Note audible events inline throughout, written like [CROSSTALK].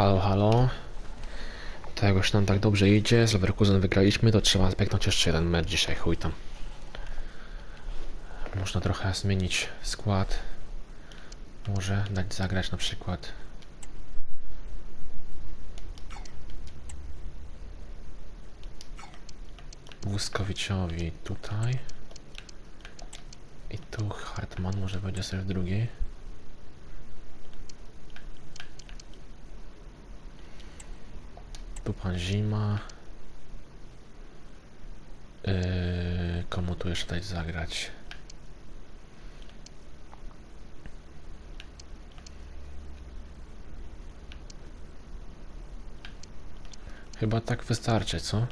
Halo, halo. To jakoś nam tak dobrze idzie, z Leverkusen wygraliśmy, to trzeba zbiegnąć jeszcze jeden mecz dzisiaj, chuj tam. Można trochę zmienić skład. Może dać zagrać na przykład. Łuskowiciowi tutaj. I tu Hartman może będzie sobie w drugiej. Pan Zima. Yy, komu tu jeszcze dać zagrać? Chyba tak wystarczy, co?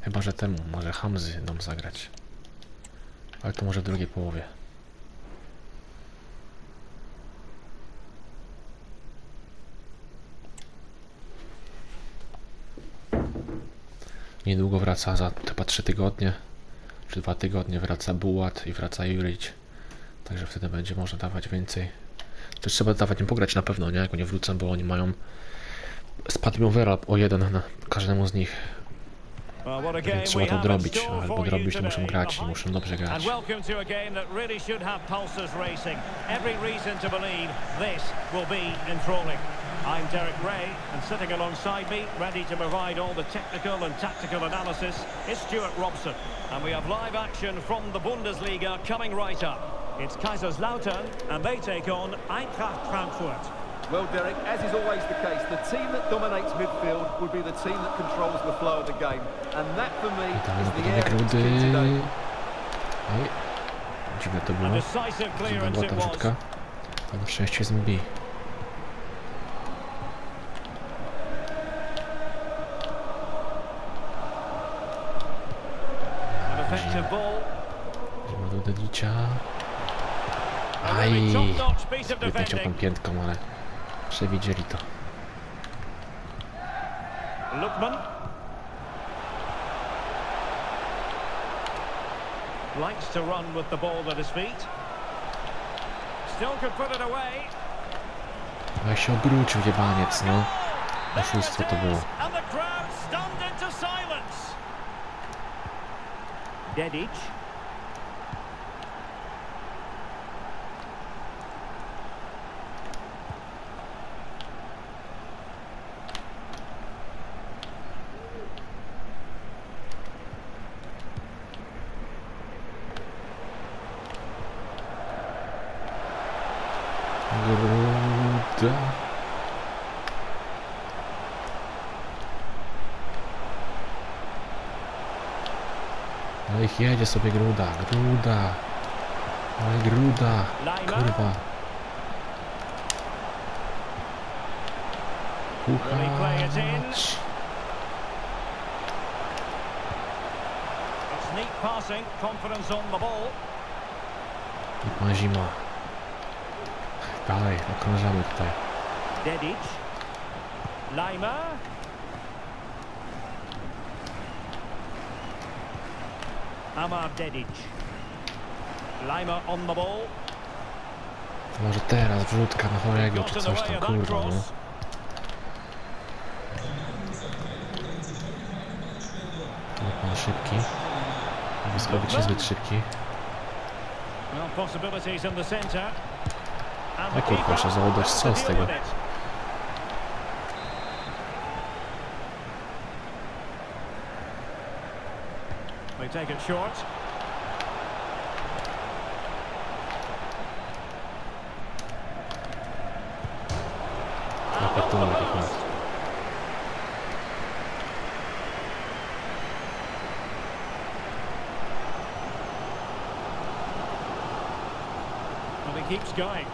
Chyba, że temu, może Hamzy dam zagrać. Ale to może w drugiej połowie. Niedługo wraca, za chyba 3 tygodnie, czy 2 tygodnie wraca Bułat i wraca Jurić. Także wtedy będzie można dawać więcej. Też trzeba dawać im pograć na pewno, nie? Jak oni wrócą, bo oni mają... Spadł overlap o jeden na każdemu z nich. Więc trzeba to store albo odrobić to muszą grać i muszą dobrze grać. Really. Every reason to believe this will be enthralling. I'm Derek Ray, and sitting alongside me, ready to provide all the technical and tactical analysis, is Stuart Robson. And we have live action from the Bundesliga coming right up. It's Kaiserslautern, and they take on Eintracht Frankfurt. Well, Derek, as is always the case, the team that dominates midfield would be the team that controls the flow of the game. And that, for me, is na the podanie area to grudy. today. Oj. Dziwne to było. decisive clearance Była it ta was. rzutka. A na szczęście jest Aj! tam defending. piętką, ale przewidzieli to. Lookman. Likes to run with the ball at his feet. Still could put it away. No jak się obrócił jebaniec, no. Oszustwo to było. Dedic. jedzie sobie gruda, gruda. Ale gruda, kurwa. Kuchacz. I pan zima. Dalej, okrążamy tutaj. Dedic. Lima. Amar Dedic. Lima on the ball. Może teraz wrzutka na chorego czy coś tam, kurwa, no. pan szybki. Wyskowić jest zbyt szybki. Well, possibilities in the kurwa, co z tego. They take it short. Ja pierdolę takich lat. And he keeps going.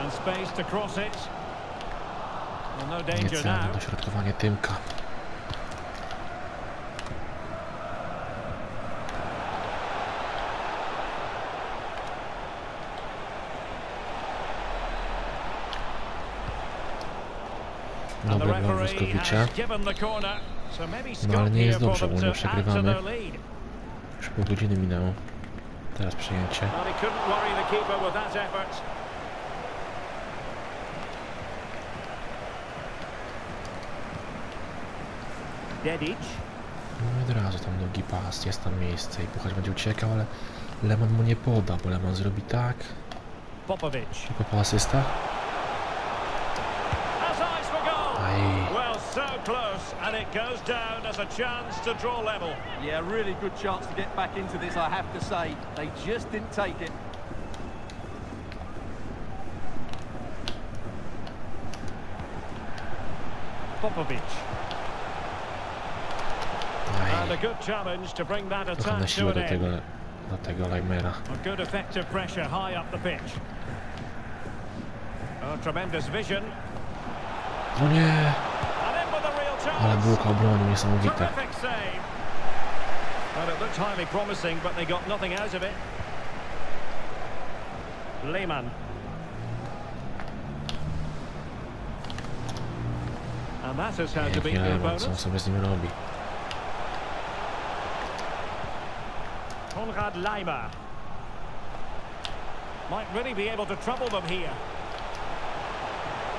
And space to cross it. Well, no danger now. dośrodkowanie Tymka. Dobre dla Włoskowicza. No ale nie jest dobrze, bo nie przegrywamy. Już pół godziny minęło. Teraz przyjęcie. No i od razu tam długi pas, jest tam miejsce i Puchacz będzie uciekał, ale Leman mu nie poda, bo Leman zrobi tak. Popovic. Po asystach. For goal. Aj. Well, so close, and it goes down as a chance to draw level. Yeah, really good chance to get back into this, I have to say. They just didn't take it. Popovic. And a good challenge to bring that Trochę attack na to siłę an do tego, end. do tego Leimera. A good effective pressure high up the pitch. Oh, tremendous vision. No nie! Ale bułka obronił niesamowite. Beat Pięknie the Lehmann, co on sobie z nim robi. Konrad Leimer. Might really be able to trouble them here.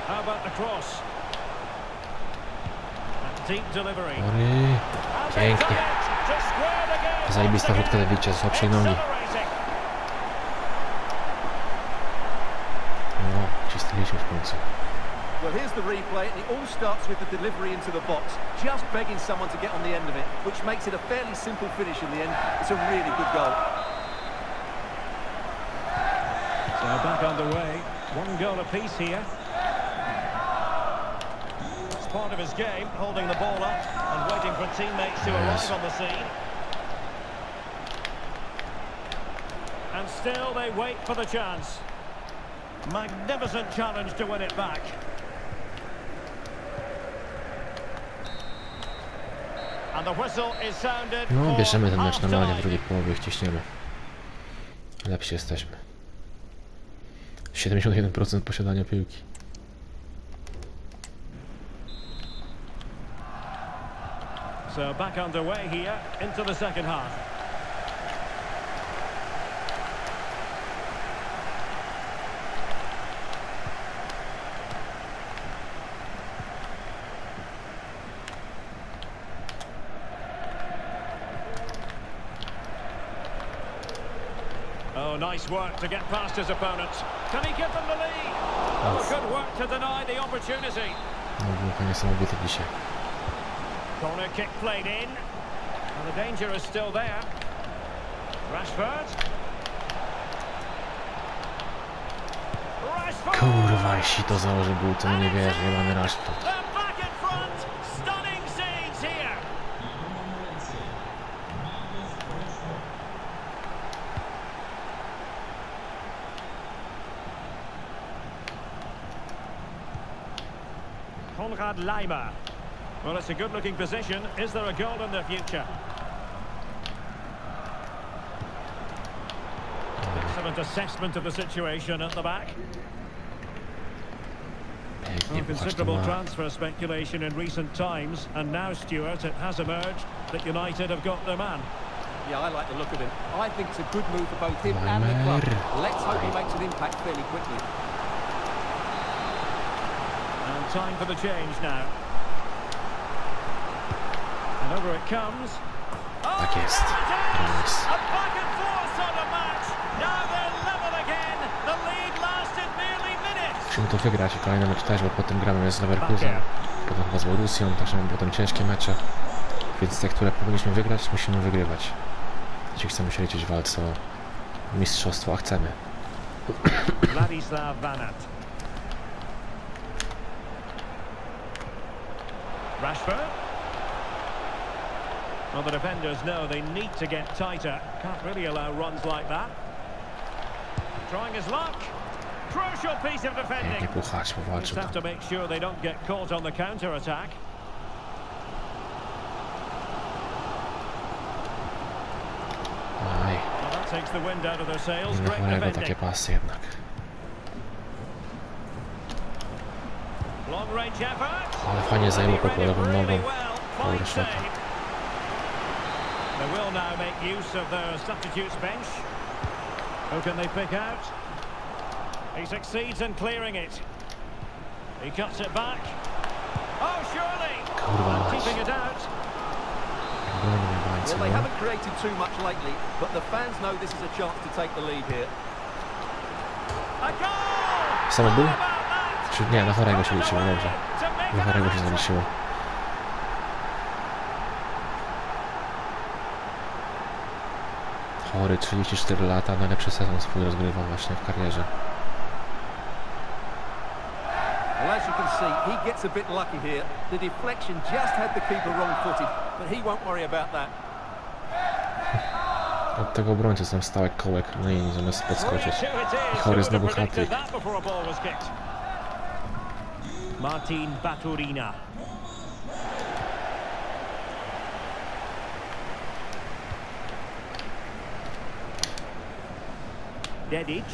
How about the cross? A deep delivery. Ory. And they've Pięknie. done to square the game Zajebista once wódka again. Lewicie, z słabszej nogi. No, cisnęliśmy w końcu. Well, here's the replay, and it all starts with the delivery into the box. Just begging someone to get on the end of it, which makes it a fairly simple finish in the end. It's a really good goal. So back underway. One goal apiece here. Part of his game, holding the ball up and waiting for teammates to arrive on the scene. And still they wait for the chance. Magnificent challenge to win it back. No, bierzemy ten mecz normalnie w drugiej połowie, wciśniemy. Lepsi jesteśmy. 71% posiadania piłki. So back underway here into the second half. Oh, nice work to get past his opponents. Can he give them the lead? Oh, good work to deny the opportunity. No, było to niesamowite dzisiaj. Corner kick played in. And the danger is still there. Rashford. Kurwa, jeśli to założy był, to nie wiesz, nie mamy Rashford. Konrad Leimer. Well, it's a good-looking position. Is there a goal in the future? Excellent assessment of the situation at the back. Well, considerable transfer speculation in recent times, and now, Stuart, it has emerged that United have got their man. Yeah, I like the look of him. I think it's a good move for both him and the club. Let's hope he makes an impact fairly quickly. And time for the change now. Lasted nearly minutes. Musimy to wygrać i kolejny mecz też, bo potem gramy z Leverkusen, potem chyba z Borussią, także mamy potem ciężkie mecze. Więc te, które powinniśmy wygrać, musimy wygrywać. Jeśli chcemy się liczyć w walce o mistrzostwo, a chcemy. Vladislav Vanat. Rashford. Well, the defenders know they need to get tighter. Can't really allow runs like that. Trying his luck. Crucial piece of defending. Just have to make sure they don't get caught on the counter attack. That takes the wind out of their sails. Great defending. Long range effort. Ale fajnie zajęło po Really nogą. Dobry save. They will now make use of their substitutes bench. Who can they pick out? He succeeds in clearing it. He cuts it back. Oh, surely! And keeping it out. Well, they haven't created too much lately, but the fans know this is a chance to take the lead here. A goal! Samo był? How about that? Czy nie, na chorego się liczyło, dobrze. Na chorego się zaliczyło. Chory, 34 lata, najlepszy sezon swój rozgrywał właśnie w karierze. Well, as you can see, he gets a bit lucky here. The deflection just had the keeper wrong-footed, but he won't worry about that. [LAUGHS] Od tego obrońcy są stałek kołek na linii zamiast podskoczyć. 3-2 it is. I chory znowu have predicted hat-trick. Dedic.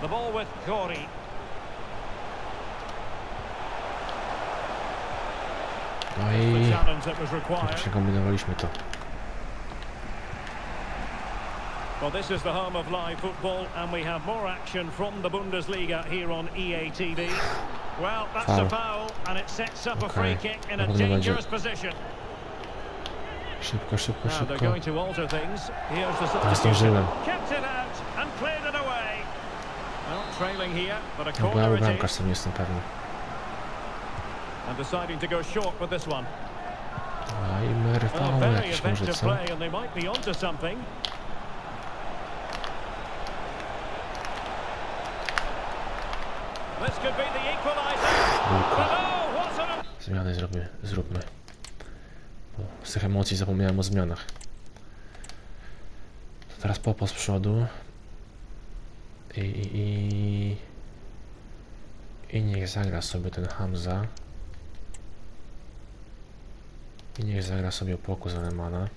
The ball with Corey. No i that was required. przekombinowaliśmy to. Well, this is the home of live football, and we have more action from the Bundesliga here on EA TV. Well, that's a Foul. and it sets up a free kick in a Na pewno będzie. dangerous position. Szybko, szybko, szybko. substitution. zdążyłem. Kept it out and cleared it away. Well, trailing here, but a bo ja corner bramkarz sam nie jestem pewny. Be the equaliser. Bułka. But oh, Zmiany zrobimy, zróbmy. Bo z tych emocji zapomniałem o zmianach. To teraz Popo z przodu. I, i, i, I niech zagra sobie ten Hamza. I niech zagra sobie Opoku z Alemana.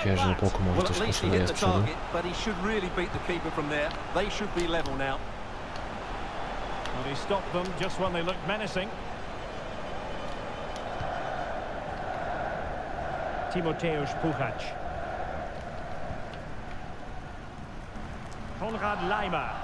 Świeży that? Może Well, coś at least he hit z the przodu. target, but he should really beat the keeper from there. They should be level now. Well, he stopped them just when they looked menacing. Timoteusz Puchacz. Konrad Leimer.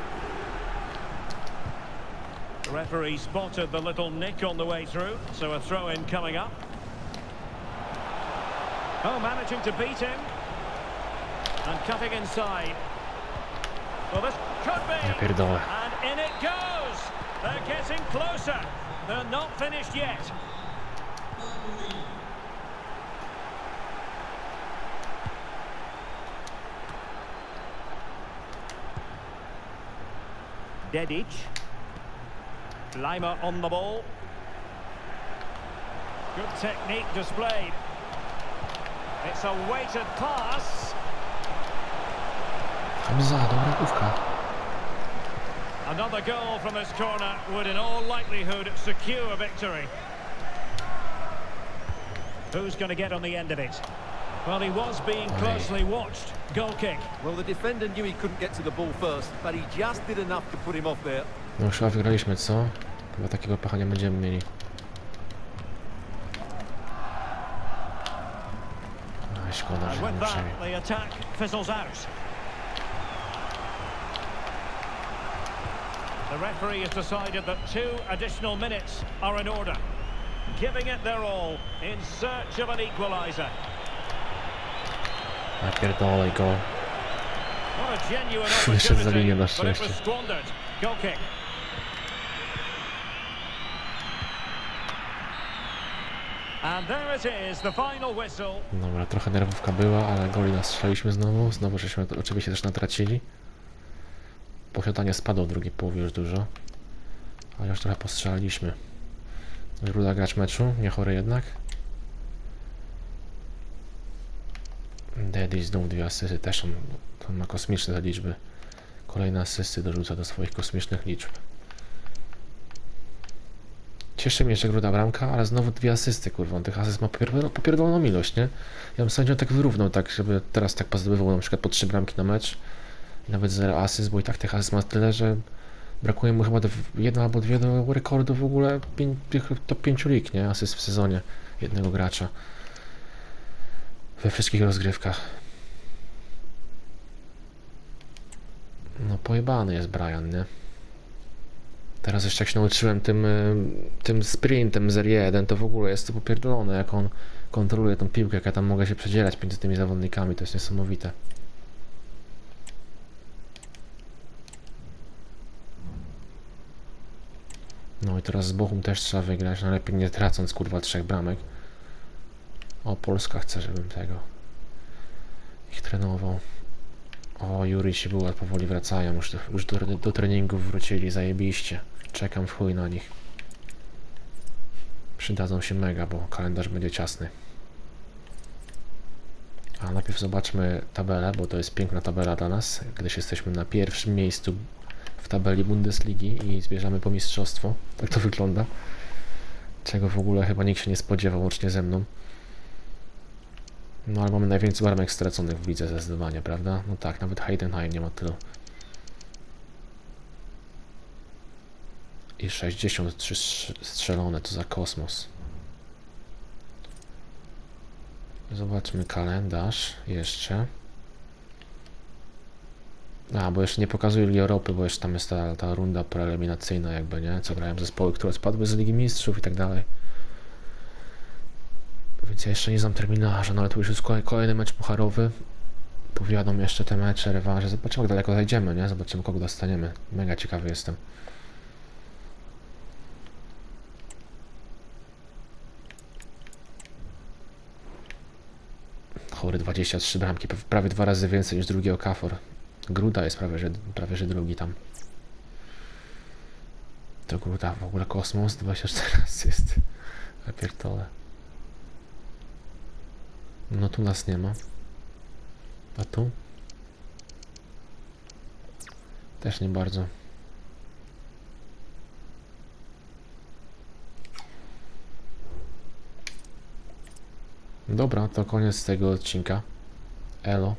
Referee spotted the little nick on the way through, so a throw-in coming up. Oh, managing to beat him. And cutting inside. Well, this could be. Ja pierdolę. And in it goes. They're getting closer. They're not finished yet. Dedic. Lima on the ball. Good technique displayed. It's a weighted pass. Hamza, dobra główka. Another goal from this corner would in all likelihood secure victory. Who's going to get on the end of it? Well, he was being closely watched. Goal kick. Well, the defender knew he couldn't get to the ball first, but he just did enough to put him off there. No już chyba wygraliśmy, co? Chyba takiego pecha nie będziemy mieli. Aj, szkoda, że nie przejmie. the referee has decided that two additional minutes are in order. Giving it their all in search of an equaliser. A genuine Jeszcze za linię na szczęście. Goal kick. And there it is, the final whistle. Dobra, trochę nerwówka była, ale goli nastrzeliśmy znowu. Znowu żeśmy oczywiście też natracili. Posiadanie spadło w drugiej połowie już dużo. Już trochę postrzelaliśmy. Ruda gracz meczu, nie chory jednak. Daddy znów dwie asysty, też on, on ma kosmiczne liczby. Kolejne asysty dorzuca do swoich kosmicznych liczb. Cieszy mnie, że gruda bramka, ale znowu dwie asysty, kurwa. Tych asyst ma popierdol- popierdoloną ilość, nie? Ja bym sędzią tak wyrównał, tak, żeby teraz tak pozdobywał na przykład po trzy bramki na mecz. Nawet zero asyst, bo i tak tych asyst ma tyle, że brakuje mu chyba do, jedno albo dwie do rekordu w ogóle top 5 lig, nie? Asyst w sezonie jednego gracza. We wszystkich rozgrywkach. No pojebany jest Brian, nie? Teraz jeszcze jak się nauczyłem tym, y, tym sprintem z R1, to w ogóle jest to popierdolone, jak on kontroluje tą piłkę, jak ja tam mogę się przedzierać między tymi zawodnikami, to jest niesamowite. No i teraz z Bochum też trzeba wygrać, no lepiej nie tracąc kurwa trzech bramek. O, Polska chce, żebym tego ich trenował. O, Juri się była, powoli wracają, już, do, już do, do treningów wrócili, zajebiście. Czekam w chuj na nich. Przydadzą się mega, bo kalendarz będzie ciasny. A najpierw zobaczmy tabelę, bo to jest piękna tabela dla nas, gdyż jesteśmy na pierwszym miejscu w tabeli Bundesligi i zbierzamy po mistrzostwo. Tak to wygląda. Czego w ogóle chyba nikt się nie spodziewał, łącznie ze mną. No ale mamy najwięcej bramek straconych w lidze zdecydowanie, prawda? No tak, nawet Heidenheim nie ma tylu. I 63 strz- strzelone, to za kosmos. Zobaczmy kalendarz jeszcze. A, bo jeszcze nie pokazuję Ligi Europy, bo jeszcze tam jest ta, ta runda preeliminacyjna jakby, nie? Co grają zespoły, które spadły z Ligi Mistrzów i tak dalej. Więc ja jeszcze nie znam terminarza, no ale tu już jest kolej- kolejny mecz pucharowy. Powiadą jeszcze te mecze, rewanże. Zobaczymy jak daleko zajdziemy, nie? Zobaczymy kogo dostaniemy. Mega ciekawy jestem. Chory 23 bramki, praw- prawie dwa razy więcej niż drugi Okafor. Gruda jest prawie że, prawie, że drugi tam. To Gruda w ogóle kosmos, 24 asyst. Ja pierdolę. No tu nas nie ma. A tu? Też nie bardzo. Dobra, to koniec tego odcinka. Elo.